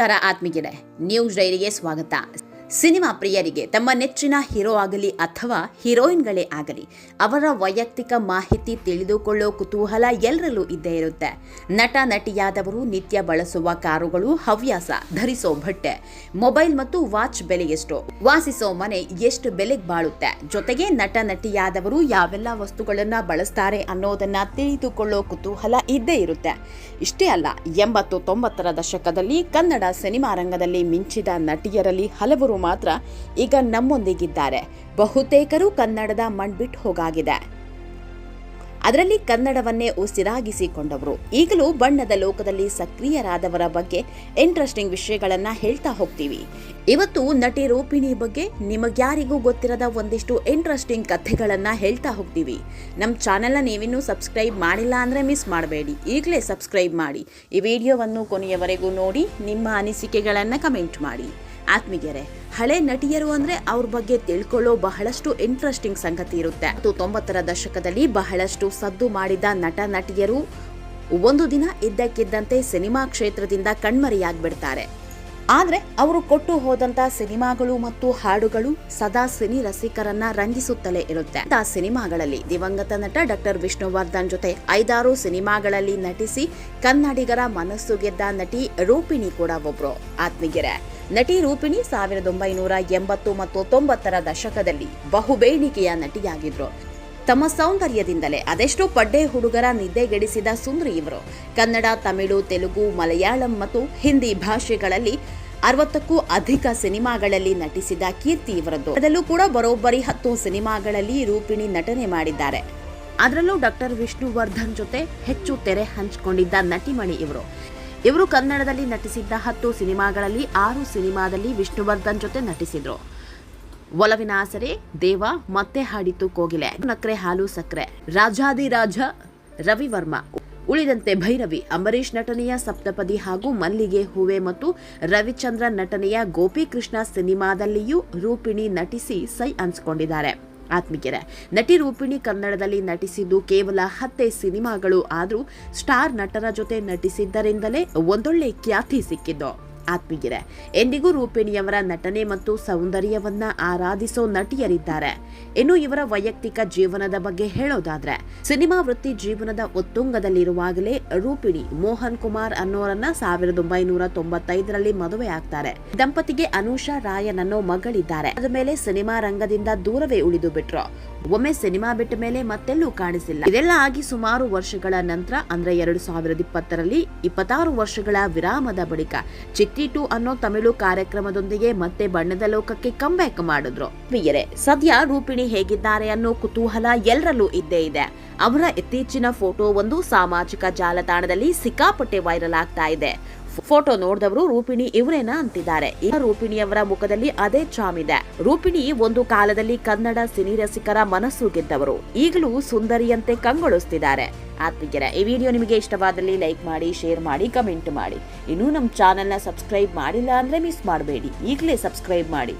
ನಮಸ್ಕಾರ ಆತ್ಮೀಯರೇ. ನ್ಯೂಸ್ ಡೈರಿಗೆ ಸ್ವಾಗತ. ಸಿನಿಮಾ ಪ್ರಿಯರಿಗೆ ತಮ್ಮ ನೆಚ್ಚಿನ ಹೀರೋ ಆಗಲಿ ಅಥವಾ ಹೀರೋಯಿನ್ಗಳೇ ಆಗಲಿ, ಅವರ ವೈಯಕ್ತಿಕ ಮಾಹಿತಿ ತಿಳಿದುಕೊಳ್ಳೋ ಕುತೂಹಲ ಎಲ್ಲರಲ್ಲೂ ಇದ್ದೇ ಇರುತ್ತೆ. ನಟ, ನಟಿಯಾದವರು ನಿತ್ಯ ಬಳಸುವ ಕಾರುಗಳು ಹವ್ಯಾಸ, ಧರಿಸೋ ಬಟ್ಟೆ, ಮೊಬೈಲ್ ಮತ್ತು ವಾಚ್ ಬೆಲೆ ಎಷ್ಟು. ವಾಸಿಸೋ ಮನೆ ಎಷ್ಟು ಬೆಲೆಗೆ ಬಾಳುತ್ತೆ? ಜೊತೆಗೆ ನಟ, ನಟಿಯಾದವರು ಯಾವೆಲ್ಲ ವಸ್ತುಗಳನ್ನ ಬಳಸ್ತಾರೆ ಅನ್ನೋದನ್ನ ತಿಳಿದುಕೊಳ್ಳೋ ಕುತೂಹಲ ಇದ್ದೇ ಇರುತ್ತೆ. ಇಷ್ಟೇ ಅಲ್ಲ, ಎಂಬತ್ತು ತೊಂಬತ್ತರ ದಶಕದಲ್ಲಿ ಕನ್ನಡ ಸಿನಿಮಾ ರಂಗದಲ್ಲಿ ಮಿಂಚಿದ ನಟಿಯರಲ್ಲಿ ಹಲವರು ಮಾತ್ರ ಈಗ ನಮ್ಮೊಂದಿಗಿದ್ದಾರೆ. ಬಹುತೇಕರು ಕನ್ನಡದ ಮಣ್ಬಿಟ್ಟು ಹೋಗಾಗಿದೆ. ಅದರಲ್ಲಿ ಕನ್ನಡವನ್ನೇ ಉಸಿರಾಗಿಸಿಕೊಂಡವರು. ಈಗಲೂ ಬಣ್ಣದ ಲೋಕದಲ್ಲಿ ಸಕ್ರಿಯರಾದವರ ಬಗ್ಗೆ ಇಂಟ್ರೆಸ್ಟಿಂಗ್ ವಿಷಯಗಳನ್ನ ಹೇಳ್ತಾ ಹೋಗ್ತೀವಿ. ಇವತ್ತು ನಟಿ ರೂಪಿಣಿ ಬಗ್ಗೆ ನಿಮಗ್ಯಾರಿಗೂ ಗೊತ್ತಿರದ ಒಂದಿಷ್ಟು ಇಂಟ್ರೆಸ್ಟಿಂಗ್ ಕಥೆಗಳನ್ನ ಹೇಳ್ತಾ ಹೋಗ್ತೀವಿ. ನಮ್ಮ ಚಾನೆಲ್ನ ನೀವಿನ್ನೂ ಸಬ್ಸ್ಕ್ರೈಬ್ ಮಾಡಿಲ್ಲ ಅಂದ್ರೆ ಮಿಸ್ ಮಾಡಬೇಡಿ. ಈಗಲೇ ಸಬ್ಸ್ಕ್ರೈಬ್ ಮಾಡಿ. ಈ ವಿಡಿಯೋವನ್ನು ಕೊನೆಯವರೆಗೂ ನೋಡಿ, ನಿಮ್ಮ ಅನಿಸಿಕೆಗಳನ್ನು ಕಮೆಂಟ್ ಮಾಡಿ. ಆತ್ಮೀಯರೇ, ಹಳೆ ನಟಿಯರು ಅಂದ್ರೆ ಅವ್ರ ಬಗ್ಗೆ ತಿಳ್ಕೊಳ್ಳೋ ಬಹಳಷ್ಟು ಇಂಟ್ರೆಸ್ಟಿಂಗ್ ಸಂಗತಿ ಇರುತ್ತೆ. ತೊಂಬತ್ತರ ದಶಕದಲ್ಲಿ ಬಹಳಷ್ಟು ಸದ್ದು ಮಾಡಿದ ನಟ ನಟಿಯರು ಒಂದು ದಿನ ಇದ್ದಕ್ಕಿದ್ದಂತೆ ಸಿನಿಮಾ ಕ್ಷೇತ್ರದಿಂದ ಕಣ್ಮರೆಯಾಗ್ಬಿಡ್ತಾರೆ. ಆದ್ರೆ ಅವರು ಕೊಟ್ಟು ಹೋದಂತ ಸಿನಿಮಾಗಳು ಮತ್ತು ಹಾಡುಗಳು ಸದಾ ಸಿನಿ ರಸಿಕರನ್ನ ರಂಜಿಸುತ್ತಲೇ ಇರುತ್ತೆ. ಆ ಸಿನಿಮಾಗಳಲ್ಲಿ ದಿವಂಗತ ನಟ ಡಾಕ್ಟರ್ ವಿಷ್ಣುವರ್ಧನ್ ಜೊತೆ ಐದಾರು ಸಿನಿಮಾಗಳಲ್ಲಿ ನಟಿಸಿ ಕನ್ನಡಿಗರ ಮನಸ್ಸು ಗೆದ್ದ ನಟಿ ರೂಪಿಣಿ ಕೂಡ ಒಬ್ರು. ಆತ್ಮೀಯರೇ ನಟಿ ರೂಪಿಣಿ ಸಾವಿರದ ಒಂಬೈನೂರ ಎಂಬತ್ತು ಮತ್ತು ತೊಂಬತ್ತರ ದಶಕದಲ್ಲಿ ಬಹುಬೇಡಿಕೆಯ ನಟಿಯಾಗಿದ್ರು. ತಮ್ಮ ಸೌಂದರ್ಯದಿಂದಲೇ ಅದೆಷ್ಟೋ ಪಡ್ಡೆ ಹುಡುಗರ ನಿದ್ದೆಗೆಡಿಸಿದ ಸುಂದರಿ ಇವರು. ಕನ್ನಡ, ತಮಿಳು, ತೆಲುಗು, ಮಲಯಾಳಂ ಮತ್ತು ಹಿಂದಿ ಭಾಷೆಗಳಲ್ಲಿ ಅರವತ್ತಕ್ಕೂ ಅಧಿಕ ಸಿನಿಮಾಗಳಲ್ಲಿ ನಟಿಸಿದ ಕೀರ್ತಿ ಇವರದ್ದು. ಅದರಲ್ಲೂ ಕೂಡ ಬರೋಬ್ಬರಿ ಹತ್ತು ಸಿನಿಮಾಗಳಲ್ಲಿ ರೂಪಿಣಿ ನಟನೆ ಮಾಡಿದ್ದಾರೆ. ಅದರಲ್ಲೂ ಡಾಕ್ಟರ್ ವಿಷ್ಣುವರ್ಧನ್ ಜೊತೆ ಹೆಚ್ಚು ತೆರೆ ಹಂಚಿಕೊಂಡಿದ್ದ ನಟಿಮಣಿ ಇವರು. ಇವರು ಕನ್ನಡದಲ್ಲಿ ನಟಿಸಿದ್ದ ಹತ್ತು ಸಿನಿಮಾಗಳಲ್ಲಿ ಆರು ಸಿನಿಮಾದಲ್ಲಿ ವಿಷ್ಣುವರ್ಧನ್ ಜೊತೆ ನಟಿಸಿದ್ರು. ಒಲವಿನ ಆಸರೆ, ದೇವ, ಮತ್ತೆ ಹಾಡಿತು ಕೋಗಿಲೆ. ನಕ್ರೆ, ಹಾಲು, ಸಕ್ರೆ. ರಾಜಾದಿರಾಜ ರವಿವರ್ಮ ಉಳಿದಂತೆ ಭೈರವಿ, ಅಂಬರೀಷ್ ನಟನೆಯ ಸಪ್ತಪದಿ ಹಾಗೂ ಮಲ್ಲಿಗೆ ಹೂವೆ ಮತ್ತು ರವಿಚಂದ್ರ ನಟನೆಯ ಗೋಪಿಕೃಷ್ಣ ಸಿನಿಮಾದಲ್ಲಿಯೂ ರೂಪಿಣಿ ನಟಿಸಿ ಸೈ ಅನ್ಸ್ಕೊಂಡಿದ್ದಾರೆ. ಆತ್ಮೀಯರೇ, ನಟಿ ರೂಪಿಣಿ ಕನ್ನಡದಲ್ಲಿ ನಟಿಸಿದ್ದು ಕೇವಲ ಹತ್ತೇ ಸಿನಿಮಾಗಳು, ಆದರೂ ಸ್ಟಾರ್ ನಟರ ಜೊತೆ ನಟಿಸಿದ್ದರಿಂದಲೇ ಒಂದೊಳ್ಳೆ ಖ್ಯಾತಿ ಸಿಕ್ಕಿದ್ದು. ಆತ್ಮೀಯರೇ, ಎಂದಿಗೂ ರೂಪಿಣಿಯವರ ನಟನೆ ಮತ್ತು ಸೌಂದರ್ಯವನ್ನ ಆರಾಧಿಸೋ ನಟಿಯರಿದ್ದಾರೆ. ಇನ್ನು ಇವರ ವೈಯಕ್ತಿಕ ಜೀವನದ ಬಗ್ಗೆ ಹೇಳೋದಾದ್ರೆ, ಸಿನಿಮಾ ವೃತ್ತಿ ಜೀವನದ ಉತ್ತುಂಗದಲ್ಲಿರುವಾಗಲೇ ರೂಪಿಣಿ ಮೋಹನ್ ಕುಮಾರ್ ಅನ್ನೋರನ್ನ ಸಾವಿರದ ಒಂಬೈನೂರ ತೊಂಬತ್ತೈದರಲ್ಲಿ ಮದುವೆ ಆಗ್ತಾರೆ. ದಂಪತಿಗೆ ಅನುಷಾ ರಾಯನನ್ನೋ ಮಗಳಿದ್ದಾರೆ. ಅದ ಮೇಲೆ ಸಿನಿಮಾ ರಂಗದಿಂದ ದೂರವೇ ಉಳಿದು ಬಿಟ್ರು. ಒಮ್ಮೆ ಸಿನಿಮಾ ಬಿಟ್ಟ ಮೇಲೆ ಮತ್ತೆಲ್ಲೂ ಕಾಣಿಸಿಲ್ಲ. ಇದೆಲ್ಲ ಆಗಿ ಸುಮಾರು ವರ್ಷಗಳ ನಂತರ ಅಂದ್ರೆ ಎರಡು ಸಾವಿರದ ಇಪ್ಪತ್ತರಲ್ಲಿ ಇಪ್ಪತ್ತಾರು ವರ್ಷಗಳ ವಿರಾಮದ ಬಳಿಕ ಚಿಟ್ಟಿ ಟು ಅನ್ನೋ ತಮಿಳು ಕಾರ್ಯಕ್ರಮದೊಂದಿಗೆ ಮತ್ತೆ ಬಣ್ಣದ ಲೋಕಕ್ಕೆ ಕಂಬ್ಯಾಕ್ ಮಾಡಿದ್ರು. ಪ್ರಿಯರೇ ಸದ್ಯ ರೂಪಿಣಿ ಹೇಗಿದ್ದಾರೆ ಅನ್ನೋ ಕುತೂಹಲ ಎಲ್ಲರಲ್ಲೂ ಇದ್ದೇ ಇದೆ. ಅವರ ಇತ್ತೀಚಿನ ಫೋಟೋ ಒಂದು ಸಾಮಾಜಿಕ ಜಾಲತಾಣದಲ್ಲಿ ಸಿಕ್ಕಾಪಟ್ಟೆ ವೈರಲ್ ಆಗ್ತಾ ಇದೆ. ಫೋಟೋ ನೋಡಿದವರು ರೂಪಿಣಿ ಇವರೇನಾ ಅಂತಿದ್ದಾರೆ. ಈಗ ರೂಪಿಣಿಯವರ ಮುಖದಲ್ಲಿ ಅದೇ ಚಾಮ್ ಇದೆ. ರೂಪಿಣಿ ಒಂದು ಕಾಲದಲ್ಲಿ ಕನ್ನಡ ಸಿನಿ ರಸಿಕರ ಮನಸ್ಸು ಗೆದ್ದವರು. ಈಗಲೂ ಸುಂದರಿಯಂತೆ ಕಂಗೊಳಿಸ್ತಿದ್ದಾರೆ. ಆತ್ಮೀಯರ, ಈ ವಿಡಿಯೋ ನಿಮಗೆ ಇಷ್ಟವಾದಲ್ಲಿ ಲೈಕ್ ಮಾಡಿ, ಶೇರ್ ಮಾಡಿ, ಕಮೆಂಟ್ ಮಾಡಿ. ಇನ್ನೂ ನಮ್ಮ ಚಾನೆಲ್ನ ಸಬ್ಸ್ಕ್ರೈಬ್ ಮಾಡಿಲ್ಲ ಅಂದ್ರೆ ಮಿಸ್ ಮಾಡಬೇಡಿ. ಈಗಲೇ ಸಬ್ಸ್ಕ್ರೈಬ್ ಮಾಡಿ.